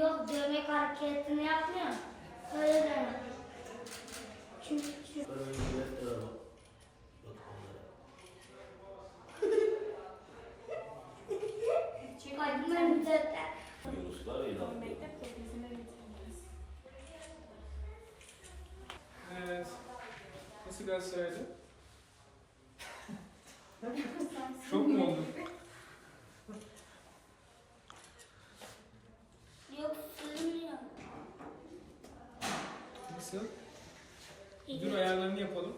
Yok dövmek hareketini yapmıyor. Öyle deme. Çünkü çünkü- ben de Yunuslar ilan. Evet. Nasıl Galatasaray'da? Çok mu oldu? yok sığmıyor. Nasıl? Dur ayarlarını yapalım.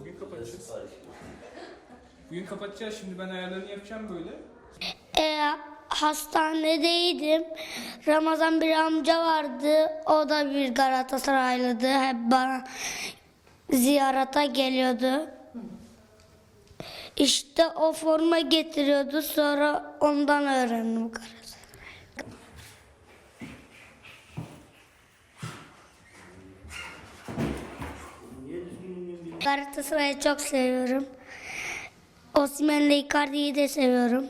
Bugün kapatacağız. Bugün kapatacağız. Şimdi ben ayarlarını yapacağım böyle. E, hastanedeydim. Ramazan bir amca vardı. O da bir Galatasaraylıydı. Hep bana ziyarete geliyordu. İşte o forma getiriyordu. Sonra ondan öğrendim Galatasaray. Galatasaray'ı çok seviyorum. Osimhen'le Icardi'yi de seviyorum.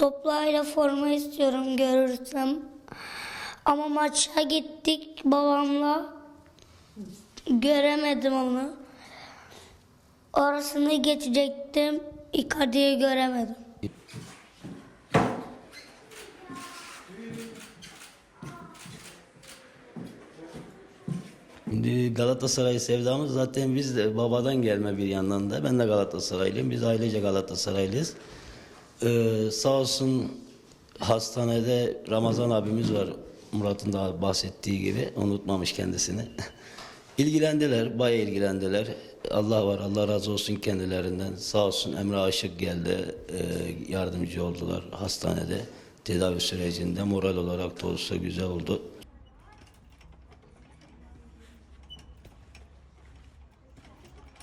Toplayla forma istiyorum görürsem. Ama maça gittik babamla. Göremedim onu. Orasını geçecektim. Icardi'yi göremedim. Şimdi Galatasaray sevdamız zaten biz de babadan gelme bir yandan da. Ben de Galatasaraylıyım. Biz ailece Galatasaraylıyız. Ee, sağ olsun hastanede Ramazan abimiz var. Murat'ın da bahsettiği gibi. Unutmamış kendisini. İlgilendiler, bayağı ilgilendiler. Allah var, Allah razı olsun kendilerinden. Sağ olsun Emre Aşık geldi, e, yardımcı oldular hastanede. Tedavi sürecinde moral olarak da olsa güzel oldu.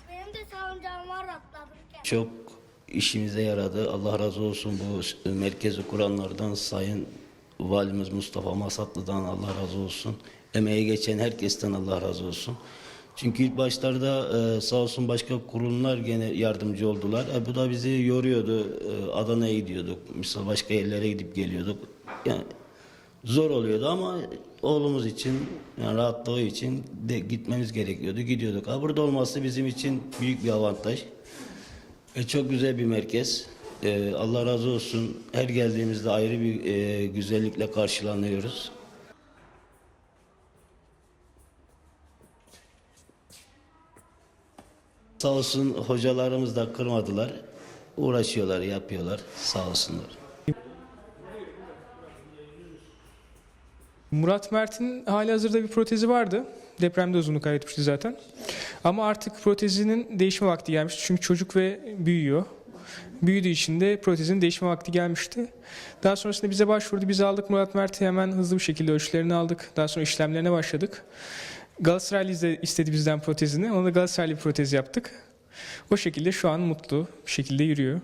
Benim de salıncağım var atladım. Çok işimize yaradı. Allah razı olsun bu merkezi kuranlardan Sayın Valimiz Mustafa Masatlı'dan Allah razı olsun. Emeği geçen herkesten Allah razı olsun. Çünkü ilk başlarda e, sağ olsun başka kurumlar gene yardımcı oldular. E, bu da bizi yoruyordu. E, Adana'ya gidiyorduk. Misal başka yerlere gidip geliyorduk. Yani zor oluyordu ama oğlumuz için yani rahatlığı için de gitmemiz gerekiyordu. Gidiyorduk. Ha, burada olması bizim için büyük bir avantaj. E, çok güzel bir merkez. E, Allah razı olsun. Her geldiğimizde ayrı bir e, güzellikle karşılanıyoruz. Sağ olsun hocalarımız da kırmadılar. Uğraşıyorlar, yapıyorlar. Sağ olsunlar. Murat Mert'in hali hazırda bir protezi vardı. Depremde uzunluk kaybetmişti zaten. Ama artık protezinin değişme vakti gelmişti. Çünkü çocuk ve büyüyor. Büyüdüğü için de protezin değişme vakti gelmişti. Daha sonrasında bize başvurdu. Biz aldık Murat Mert'i hemen hızlı bir şekilde ölçülerini aldık. Daha sonra işlemlerine başladık. Galatasaraylı istedi bizden protezini. Ona da Galatasaraylı protez yaptık. O şekilde şu an mutlu bir şekilde yürüyor.